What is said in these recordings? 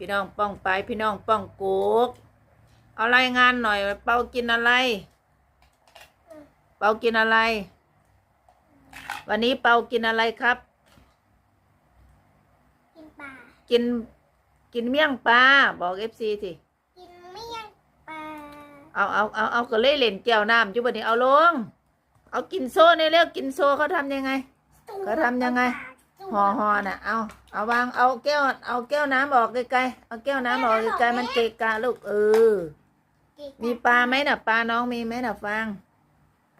พี่น้องป้องไปพี่น้องป้องกุกเอารายงานหน่อย เปากินอะไร เปากินอะไร วันนี้เปากินอะไรครับ กินปลา กินกินเมี่ยงปลาบอกเอฟซีสิกินเมี่ยงปลา เอาเอาเอาเอาก็เลยเล่นแก้วน้ำจุบันนี้เอาลง เอากินโซ่ในเร็วกินโซ่เขาทำยังไงเขาทำยังไง ห่อห่อน่ะ เอาเอาวาง เอาแก้ว เอาแก้วน้ำออกไกลๆ เอาแก้วน้ำออกไกลๆ มันเกะกะลูกเออ มีปลาไหมน่ะ ปลาน้องมีไหมน่ะฟัง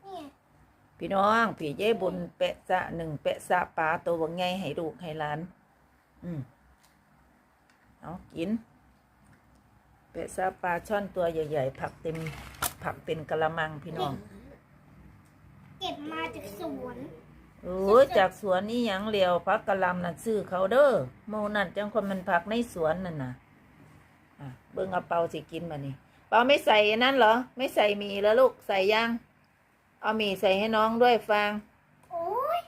เนี่ยพี่น้อง พี่เย้บุญเปะสะหนึ่งเปะสะปลาตัวว่าไงให้ลูกให้หลาน อืมเอากิน เปะสะปลาช่อนตัวใหญ่ ๆ ผักเต็ม ผักเป็นกะละมังพี่น้อง เก็บมาจากสวน โอ้ยจากสวนนี่ยังเหลียวพักกะหลำน่ะซื้อเขาเด้อโมนั่นจังคนมันผักในสวนนั่นน่ะอะเบิ่งเอาเปาสิกินมานี่เปาไม่ใส่อันนั้นเหรอ ไม่ใส่หมีแล้วลูกใส่ยังเอาหมีใส่ให้น้องด้วยฟังโอ้ย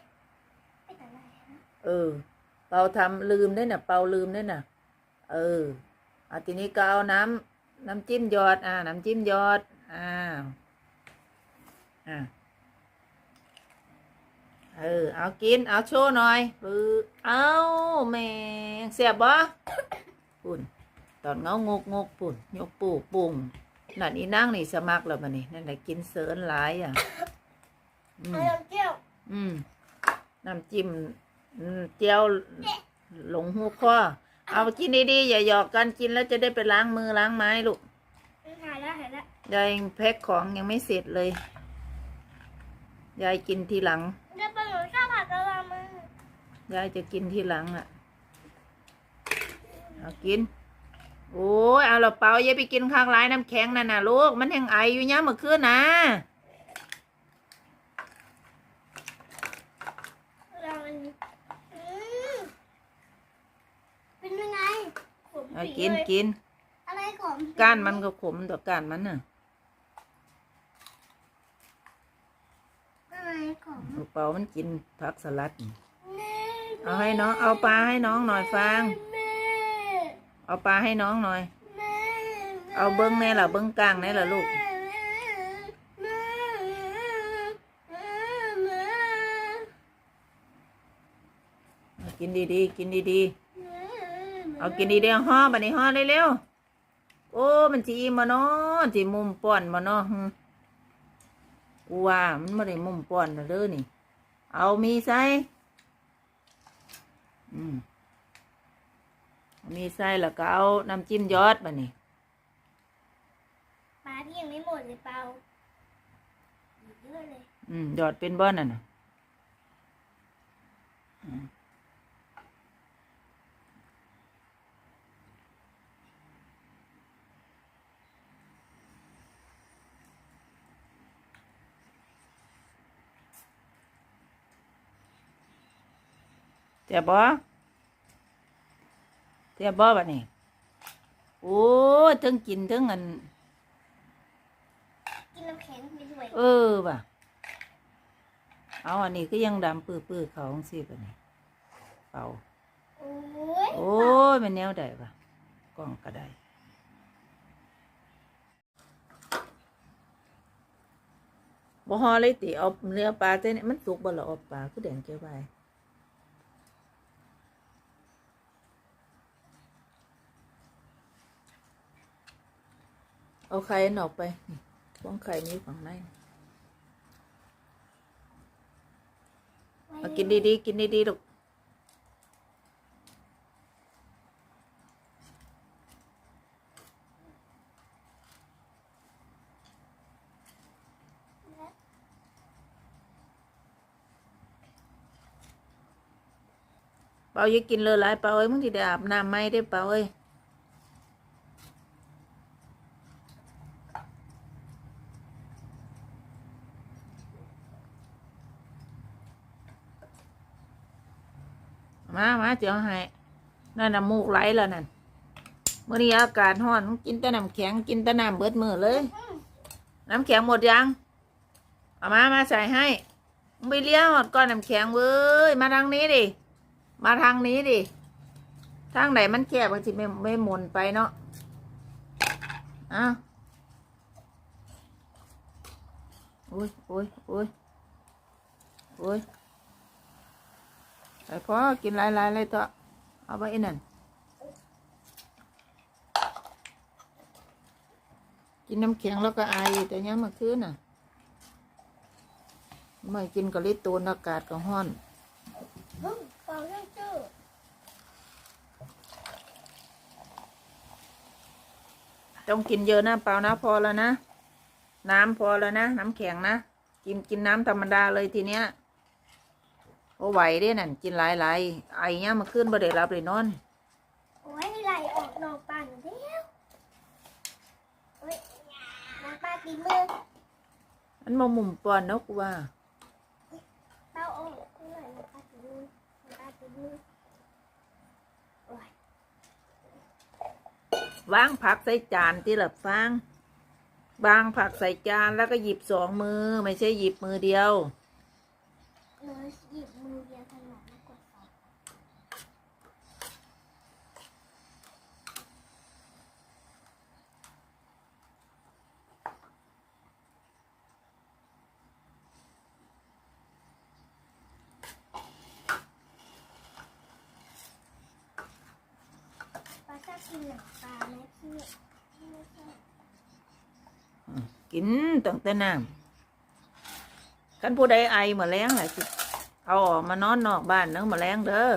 ไปแต่ไหนนะเออ เปาทำลืมได้น่ะ เปาลืมได้น่ะ เออเอาทีนี้ก็เอาน้ำน้ำจิ้มหยอด อ่า น้ำจิ้มหยอดอ่าอ่า เออ เอากิน เอาโชว์หน่อยปือเอาแม่งเสียบบ่ปุ่น ตอนเงางกงกปุ่นยกปูปุ่งนั่นอีนั่งนี่สมัครแล้วมันนี่นั่นแหละกินเสริญหลายอะอืมเอาน้ำเจียวอืมน้ำจิ้มอืมเจียวหลงหูข้อเอากินดีๆอย่าหยอกกันกินแล้วจะได้ไปล้างมือล้างไม้ลูกหายแล้วหายแล้วยายแพ็คของยังไม่เสร็จเลย ยายกินทีหลัง ยายจะกินทีหลังอะ เอากิน โอ้ยเอาละเปล่าอย่าไปกินข้างร้ายน้ำแข็งนั่นน่ะลูก มันยังไออยู่เนี้ยเมื่อคืนนะเรามันอืมเป็นยังไงขมเอาปีกินเลยกิน อะไรขมก้านมันก็ขมต่อก้านมันน่ะอะไรขมลูกเปล่ามันกินผักสลัดแม่ เอาให้น้อง เอาปลาให้น้องหน่อยฟังเอาปลาให้น้องหน่อย เอาเบิ้งแน่ล่ะเบิ้งกลางแน่ล่ะลูก กินดีๆ กินดีๆ เอากินดีๆห่อบันนี้ห่อเร็วๆ โอ้ มันจีมาเนาะจีมุมป้อนมาเนาะกว่ามันไม่ได้มุมป้อนเด้อนี่ เอามีใส่อื มมีใส่แล้วก็เอาน้ำจิ้มยอดบันนี้ปลาที่ยังไม่หมดเลยเปล่าอีกเยอะเลย อืมยอดเป็นบ้อนน่ะนะ เจ็บบ่เจ็บบ่บัดนี้โอ้ยทั้งกินทั้งอันกินน้ำแข็งไปด้วยเออว่ะเอาอันนี้ก็ยังดำปื้อๆเขาของสิบัดนี้เป่าโอ้ยโอ้ยมันแนวใดวะกล้องก็ได้บ่ฮอเลยติเอาเนื้อปลาเต้นมันสุกบ่ละเอาปลาคือแดงเจ้าใบ เอาไข่อันอกไปนี่ฟองไข่นี้ฝั่งในเอากินดีๆ กินดีๆลูกเปาอย่ากินเลยหลายเปาเอ้ยมึงที่ได้อาบน้ำไหมได้เปาเอ้ย มามาเจียวให้นั่นน้ำมูกไหลแล้วนั่นเมื่อนี้อากาศร้อนกินแต่น้ำแข็งกินแต่น้ำเบิดมือเลย น้ำแข็งหมดยังเอามามาใส่ให้ไปเลี้ยงหมดก้อนน้ำแข็งเว้ยมาทางนี้ดิมาทางนี้ดิทางไหนมันแคบมันสิไม่ไม่หมุนไปเนาะอ้าวโอ้ยโอ้ยโอ้ยโอ้ย ไอ้พอกินหลายๆเลยตัวเอาไปนั่นกินน้ำแข็งแล้วก็ไอแต่ยังมื่อคืนน่ะไม่กินกะลิตูนอากาศก็ห้อนต้องกินเยอะนะเปล่านะพอแล้วนะ น้ำพอแล้วนะ น้ำแข็งนะ กินกินน้ำธรรมดาเลยทีเนี้ย โอ้ไหวเด้นั่นกินหลายหลายๆไอเนี้ยมาขึ้นบ่ได้รับเลยนอน โอ้ยไหลออกนอกปากเดียวโอ้ยน้ำปลาตีมืออันมามุมปอนเนกว่าเต้าออกไหลน้ำปลาตีมือน้ำปลาตีมือโอ้ยวางผักใส่จานที่หลับฟังวางผักใส่จานแล้วก็หยิบสองมือ ไม่ใช่หยิบมือเดียว เนยหยิบมือเดียวถนัดมากกว่าสองปลาชอบกินหนังปลาไหมพี่ไม่ชอบกินตั้งแต่น้ำ กันผู้ใดไอมาแล้งแหละสิเอาออกมานอนนอกบ้านเนื้อมาแล้งเด้อ